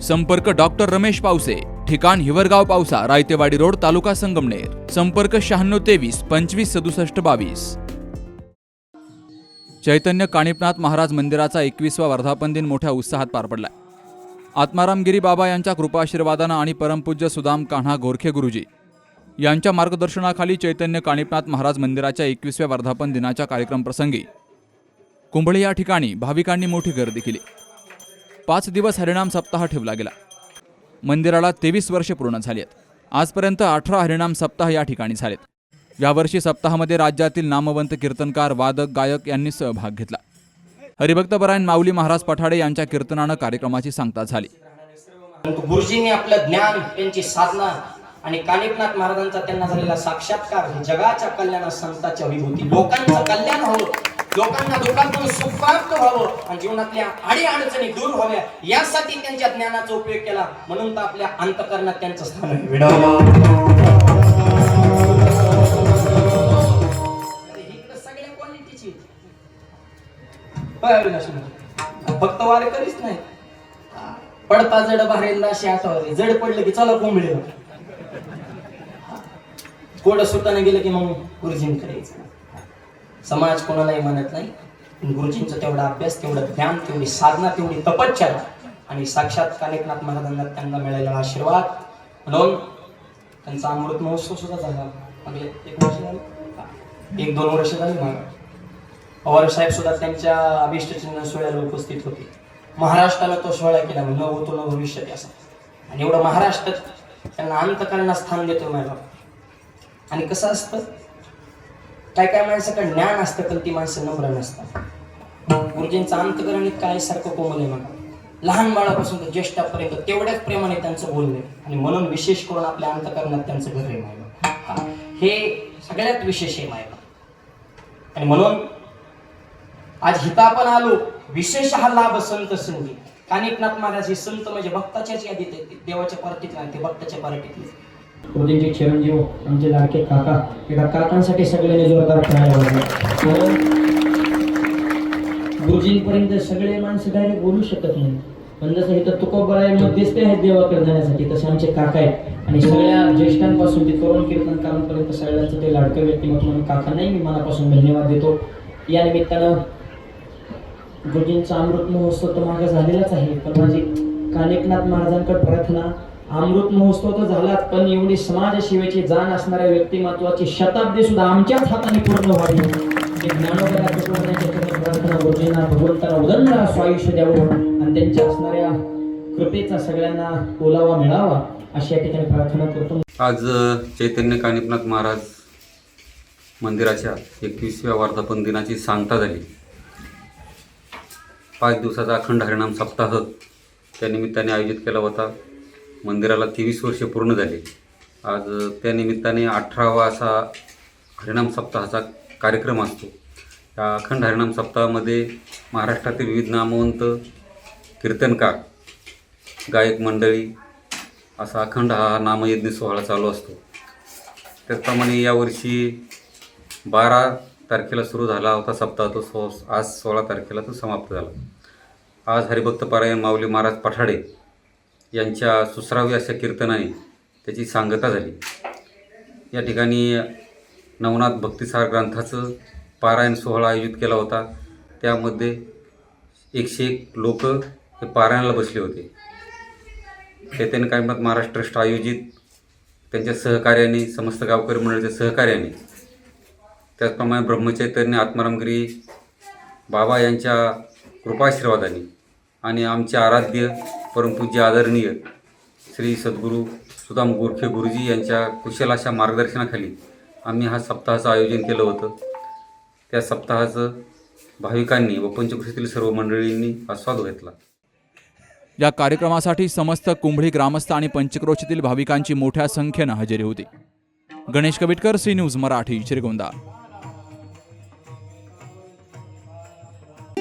संपर्क डॉक्टर रमेश पावसे ठिकाण हिवरगाव पावसा रायतेवाडी रोड तालुका संगमनेर. संपर्क शहाण्णव तेवीस पंचवीस सदुसष्ट बावीस. चैतन्य काणिपनाथ महाराज मंदिराचा एकवीसवा वर्धापन दिन मोठ्या उत्साहात पार पडला आत्मारामगिरी बाबा यांच्या कृपाशीर्वादानं आणि परमपूज्य सुदाम कान्हा गोरखे गुरुजी यांच्या मार्गदर्शनाखाली चैतन्य काणिपनाथ महाराज मंदिराच्या एकवीसव्या वर्धापन दिनाच्या कार्यक्रमप्रसंगी कुंभळी या ठिकाणी भाविकांनी मोठी गर्दी केली. पाच दिवस हरिणाम सप्ताह ठेवला गेला. मंदिराला तेवीस वर्षे पूर्ण झाली आहेत आजपर्यंत अठरा हरिणाम सप्ताह या ठिकाणी झालेत. यावर्षी सप्ताहामध्ये राज्यातील नामवंत कीर्तनकार वादक गायक यांनी सहभाग घेतला. हरिभक्तपरायण माऊली महाराज पठाडे यांच्या कीर्तनानं कार्यक्रमाची सांगता झाली. परंतु गुरुजींनी आपलं ज्ञान त्यांची साधना आणि कानिपनाथ महाराजांचा त्यांना झालेला साक्षात्कार जगाच्या कल्याणा संतांच्या विभूती लोकांचं कल्याण होत लोकांना दुःखातून सुख प्राप्त व्हावं आणि जीवनातल्या आणि अडचणी दूर व्हाव्या यासाठी त्यांच्या ज्ञानाचा उपयोग केला. म्हणून तर आपल्या अंतकरणात त्यांचं स्थान आहे. सगळ्या क्वालिटीची फक्त वारे करीच नाही पडता जड बाहेर अशी आठवली जड पडलं की चला कोंबडी कोड सुटाने गेलं की मग गुरुजीं यायचं. समाज कोणालाही म्हणत नाही. गुरुजींचा तेवढा अभ्यास तेवढं ज्ञान तेवढी साधना तेवढी तपश्चर्या आणि साक्षात कानिकनाथ महाराजांना त्यांना मिळालेला आशीर्वाद. म्हणून त्यांचा अमृत महोत्सव सुद्धा झाला. मागले एक वर्ष झालं? एक दोन वर्ष झाली माग. पवार साहेब सुद्धा त्यांच्या अभिष्टचिन्ह सोहळ्याला उपस्थित होते. महाराष्ट्राला तो सोहळा केला न होतो न भविष्य असा. आणि एवढं महाराष्ट्रात त्यांना अंतकरणात स्थान देतो मॅडम आणि कसं असतं? काय काय माणसाकडे ज्ञान असतं पण ती माणसं नम्र नसतात. गुरुजींचं अंतकरण काय सारखं कोमल आहे मला लहान बाळापासून तर ज्येष्ठापर्यंत तेवढ्याच प्रेमाने त्यांचं बोलणे आणि म्हणून विशेष करून आपल्या अंतकरणात त्यांचं घर आहे मायबा. हे सगळ्यात विशेष आहे मायबा. आणि म्हणून आज हिता आपण आलो विशेष हा लाभ संत संधी कानिकनाथ महाराज हे संत म्हणजे भक्ताच्याच यादीत देवाच्या पार्टीत नाही ते भक्ताच्या पार्टीतले गुरुजींचे चिरंजीव आमचे लाडके काका एका काकांसाठी सगळ्यांनी जोरदार पाहिजे हो? गुरुजींपर्यंत सगळे माणसं डायरेक्ट बोलू शकत नाही पण जसं इथं मग दिसते आहेत देवाकडे जाण्यासाठी तसे आमचे काका आहेत. आणि सगळ्या ज्येष्ठांपासून ते तरुण कीर्तनकारांपर्यंत सगळ्यांचं ते लाडकं व्यक्तिमत्व म्हणून काकांनाही मी मनापासून धन्यवाद देतो. या निमित्तानं गुरुजींचा अमृत महोत्सव तर मागे झालेलाच आहे पण माझी कानिकनाथ महाराजांकडे प्रार्थना अमृत महोत्सव तर झालाच पण एवढी समाजसेवेची जाण असणाऱ्या व्यक्तिमत्वाची शताब्दी सुद्धा आमच्याच हाताने पूर्ण व्हावी. प्रार्थना भगवंताला उदंड आयुष्य द्यावं आणि त्यांच्या असणाऱ्या कृपेचा सगळ्यांना ओलावा मिळावा अशी या ठिकाणी प्रार्थना करतो. आज चैतन्य कानिपनाथ महाराज मंदिराच्या एकवीसव्या वर्धापन दिनाची सांगता झाली. पाच दिवसाचा अखंड हरिणाम सप्ताह त्या निमित्ताने आयोजित केला होता. मंदिराला तेवीस वर्षे पूर्ण झाली. आज त्यानिमित्ताने अठरावा असा हरिणाम सप्ताहाचा कार्यक्रम असतो. या अखंड हरिणाम सप्ताहामध्ये महाराष्ट्रातील विविध नामवंत कीर्तनकार गायक मंडळी असा अखंड हा नामयज्ञ सोहळा चालू असतो. त्याचप्रमाणे यावर्षी बारा तारखेला सुरू झाला होता सप्ताह. तो सो आज सोळा तारखेला तो समाप्त झाला. आज हरिभक्त परायण माऊली महाराज पठाडे यांच्या सुसरावी अशा कीर्तनाने त्याची सांगता झाली. या ठिकाणी नवनाथ भक्तिसार ग्रंथाचं पारायण सोहळा आयोजित केला होता. त्यामध्ये एकशे एक लोक हे पारायणाला बसले होते. चैतन्य कायमत महाराष्ट्र ट्रस्ट आयोजित त्यांच्या सहकार्याने समस्त गावकरी मंडळाच्या सहकार्याने. त्याचप्रमाणे ब्रह्मचैतन्य आत्मारामगिरी बाबा यांच्या कृपाशीर्वादाने. आणि आमचे आराध्य परमपूज्य आदरणीय श्री सद्गुरू सुदाम गोरखे गुरुजी यांच्या कुशल अशा मार्गदर्शनाखाली आम्ही हा सप्ताहाचं आयोजन केलं होतं. त्या सप्ताहाचं भाविकांनी व पंचकृषीतील सर्व मंडळींनी आस्वाद घेतला. या कार्यक्रमासाठी समस्त कुंभळी ग्रामस्थ आणि पंचक्रोशीतील भाविकांची मोठ्या संख्येनं हजेरी होती. Ganesh Kavitkar C news Marathi Shrigonda